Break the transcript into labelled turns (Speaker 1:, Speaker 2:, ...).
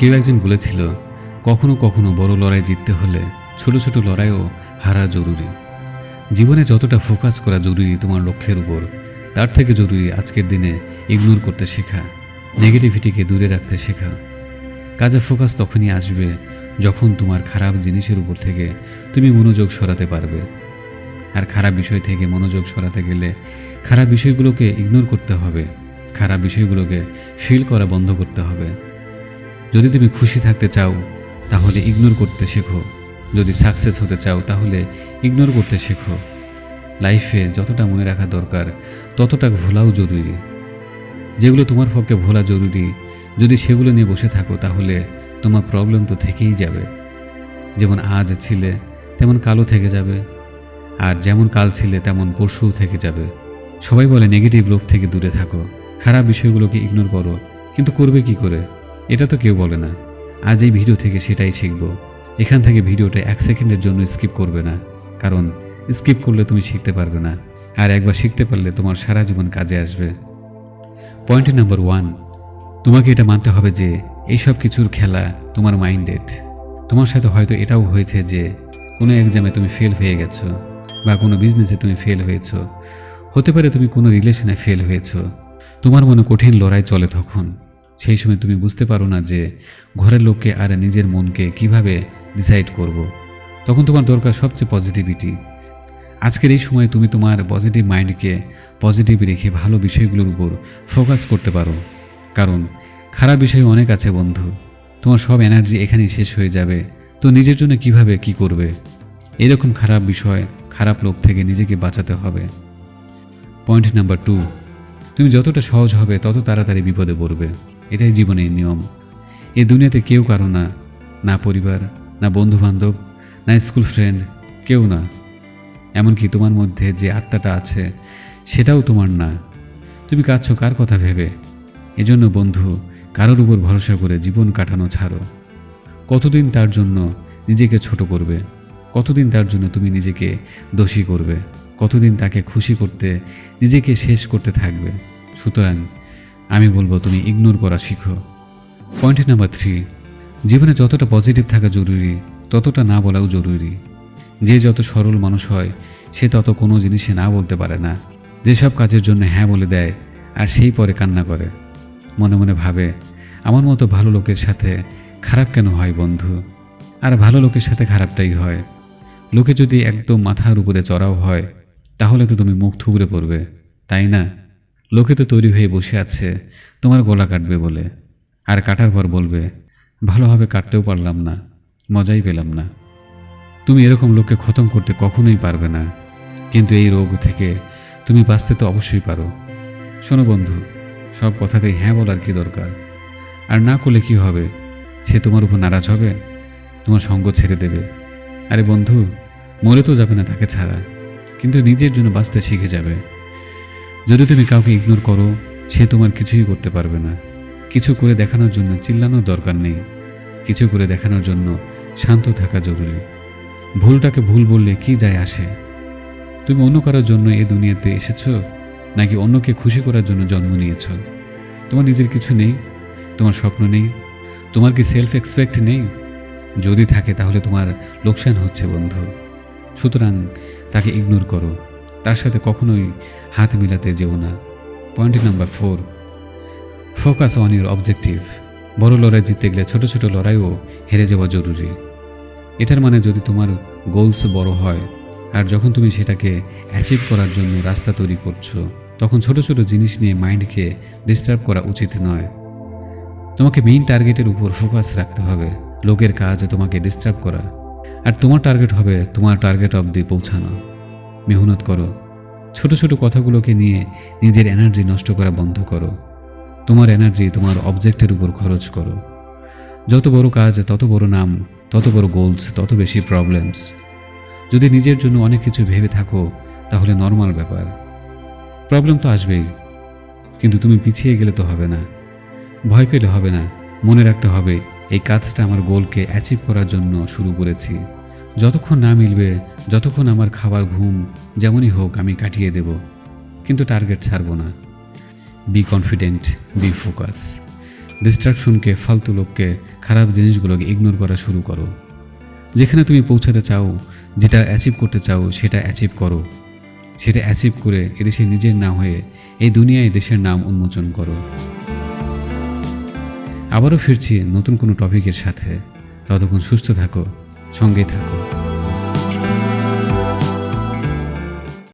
Speaker 1: কেউ একজন বলেছিল, কখনো কখনো বড় লড়াই জিততে হলে ছোট ছোট লড়াইও হারা জরুরি। জীবনে যতটা ফোকাস করা জরুরি তোমার লক্ষ্যের উপর, তার থেকে জরুরি আজকের দিনে ইগনোর করতে শেখা নেগেটিভিটিকে দূরে রাখতে শেখা। কাজে ফোকাস তখনই আসবে যখন তোমার খারাপ জিনিসের উপর থেকে তুমি মনোযোগ সরাতে পারবে। আর খারাপ বিষয় থেকে মনোযোগ সরাতে গেলে খারাপ বিষয়গুলোকে ইগনোর করতে হবে, খারাপ বিষয়গুলোকে ফিল করা বন্ধ করতে হবে। যদি তুমি খুশি থাকতে চাও, তাহলে ইগনোর করতে শেখো। যদি সাকসেস হতে চাও, তাহলে ইগনোর করতে শেখো। লাইফে যতটা মনে রাখা দরকার, ততটা ভোলাও জরুরি। যেগুলো তোমার পক্ষে ভোলা জরুরি, যদি সেগুলো নিয়ে বসে থাকো, তাহলে তোমার প্রবলেম তো থেকেই যাবে। যেমন আজ ছিলে, তেমন কালও থেকে যাবে। আর যেমন কাল ছিলে, তেমন পরশুও থেকে যাবে। সবাই বলে নেগেটিভ লোক থেকে দূরে থাকো। খারাপ বিষয়গুলোকে ইগনোর করো। কিন্তু করবে কি করে? এটা তো কেউ বলে না। আজ এই ভিডিও থেকে সেটাই শিখব। এখান থেকে ভিডিওটা এক সেকেন্ডের জন্য স্কিপ করবে না, কারণ স্কিপ করলে তুমি শিখতে পারবে না, আর একবার শিখতে পারলে তোমার সারা জীবন কাজে আসবে। পয়েন্ট নাম্বার ওয়ান তোমাকে এটা মানতে হবে যে এইসব কিছুর খেলা তোমার মাইন্ডেড। তোমার সাথে হয়তো এটাও হয়েছে যে কোনো এক্সামে তুমি ফেল হয়ে গেছো, বা কোনো বিজনেসে তুমি ফেল হয়েছো। হতে পারে তুমি কোনো রিলেশনে ফেল হয়েছো। তোমার মনে কঠিন লড়াই চলে তখন। সেই সময় তুমি বুঝতে পারো না যে ঘরের লোককে আর নিজের মনকে কীভাবে ডিসাইড করব। তখন তোমার দরকার সবচেয়ে পজিটিভিটি আজকের এই সময়ে তুমি তোমার পজিটিভ মাইন্ডকে পজিটিভ রেখে ভালো বিষয়গুলোর উপর ফোকাস করতে পারো। কারণ খারাপ বিষয় অনেক আছে বন্ধু। তোমার সব এনার্জি এখানেই শেষ হয়ে যাবে। তো নিজের জন্য কীভাবে কি করবে? এরকম খারাপ বিষয়, খারাপ লোক থেকে নিজেকে বাঁচাতে হবে। পয়েন্ট নাম্বার টু তুমি যতটা সহজ হবে তত তাড়াতাড়ি বিপদে পড়বে। এটাই জীবনের নিয়ম। এই দুনিয়াতে কেউ কারও না না পরিবার, না বন্ধু বান্ধব না স্কুল ফ্রেন্ড, কেউ না। এমনকি তোমার মধ্যে যে আত্মাটা আছে, সেটাও তোমার না। তুমি কাঁদছো কার কথা ভেবে? এজন্য বন্ধু, কারোর উপর ভরসা করে জীবন কাটানো ছাড়ো। কতদিন তার জন্য নিজেকে ছোট করবে? কতদিন তার জন্য তুমি নিজেকে দোষী করবে? কতদিন তাকে খুশি করতে, নিজেকে শেষ করতে থাকবে? সুতরাং আমি বলব, তুমি ইগনোর করা শিখো। পয়েন্ট নাম্বার থ্রি জীবনে যতটা পজিটিভ থাকা জরুরি, ততটা না বলাও জরুরি। যে যত সরল মানুষ হয়, সে তত কোনো জিনিসে না বলতে পারে না। যেসব কাজের জন্য হ্যাঁ বলে দেয়, আর সেই পরে কান্না করে। মনে মনে ভাবে, আমার মতো ভালো লোকের সাথে খারাপ কেন হয় বন্ধু? আর ভালো লোকের সাথে খারাপটাই হয়। লোকে যদি একদম মাথার উপরে চড়াও হয়, তাহলে তো তুমি মুখ থুবড়ে পড়বে, তাই না? লোকে তো তৈরি হয়ে বসে আছে, তোমার গলা কাটবে বলে। আর কাটার পর বলবে ভালোভাবে কাটতেও পারলাম না, মজাই পেলাম না। তুমি এরকম লোককে খতম করতে কখনোই পারবে না। কিন্তু এই রোগ থেকে তুমি বাঁচতে তো অবশ্যই পারো। শোনো বন্ধু, সব কথাতেই হ্যাঁ বলার কি দরকার? আর না করলে কি হবে? সে তোমার উপর নারাজ হবে? তোমার সঙ্গ ছেড়ে দেবে? আরে বন্ধু, মরে তো যাবে না তাকে ছাড়া। কিন্তু নিজের জন্য বাঁচতে শিখে যাবে। যদি তুমি কাউকে ইগনোর করো, সে তোমার কিছুই করতে পারবে না। কিছু করে দেখানোর জন্য চিল্লানোর দরকার নেই। কিছু করে দেখানোর জন্য শান্ত থাকা জরুরি। ভুলটাকে ভুল বললে কি যায় আসে? তুমি অন্য কারোর জন্য এ দুনিয়াতে এসেছ? নাকি অন্যকে খুশি করার জন্য জন্ম নিয়েছ? তোমার নিজের কিছু নেই? তোমার স্বপ্ন নেই? তোমার কি সেলফ এক্সপেক্ট নেই? যদি থাকে তাহলে তোমার লোকসান হচ্ছে বন্ধু। সুতরাং তাকে ইগনোর করো। তার সাথে কখনোই হাত মিলাতে যেও না। Point number four focus on your objective বড় লড়াই জিততে গেলে ছোট ছোট লড়াইও হেরে যাওয়া জরুরি। এটার মানে যদি তোমার গোলস বড় হয়, আর যখন তুমি সেটাকে অ্যাচিভ করার জন্য রাস্তা তৈরি করছ, তখন ছোট ছোট জিনিস নিয়ে মাইন্ডকে ডিস্টার্ব করা উচিত নয়। তোমাকে মেইন টার্গেটের উপর ফোকাস রাখতে হবে। লোকের কাজ তোমাকে ডিস্টার্ব করা। আর তোমার টার্গেট হবে তোমার টার্গেট অবধি পৌঁছানো। মেহনত করো। ছোট ছোট কথাগুলোকে নিয়ে নিজের এনার্জি নষ্ট করা বন্ধ করো। তোমার এনার্জি তোমার অবজেক্টের উপর খরচ করো। যত বড় কাজ, তত বড় নাম, তত বড় গোলস তত বেশি প্রবলেমস যদি নিজের জন্য অনেক কিছু ভেবে থাকো, তাহলে নর্মাল ব্যাপার। প্রবলেম তো আসবেই, কিন্তু তুমি পিছিয়ে গেলে তো হবে না। ভয় পেলে হবে না, মনে রাখতে হবে, এই কাজটা আমার গোলকে অ্যাচিভ করার জন্য শুরু করেছি। যতক্ষণ না মিলবে, যতক্ষণ আমার খাবার ঘুম যেমনই হোক আমি কাটিয়ে দেব, কিন্তু টার্গেট ছাড়বো না। বি কনফিডেন্ট বি ফোকাস ডিস্ট্রাকশনকে ফালতু লোককে, খারাপ জিনিসগুলোকে ইগনোর করা শুরু করো। যেখানে তুমি পৌঁছাতে চাও, যেটা অ্যাচিভ করতে চাও, সেটা অ্যাচিভ করো। সেটা অ্যাচিভ করে এদেশে নিজের না হয়ে এই দুনিয়ায় দেশের নাম উন্মোচন করো। আবারও ফিরছি নতুন কোনো টপিকের সাথে। ততক্ষণ সুস্থ থাকো, সঙ্গেই থাকো।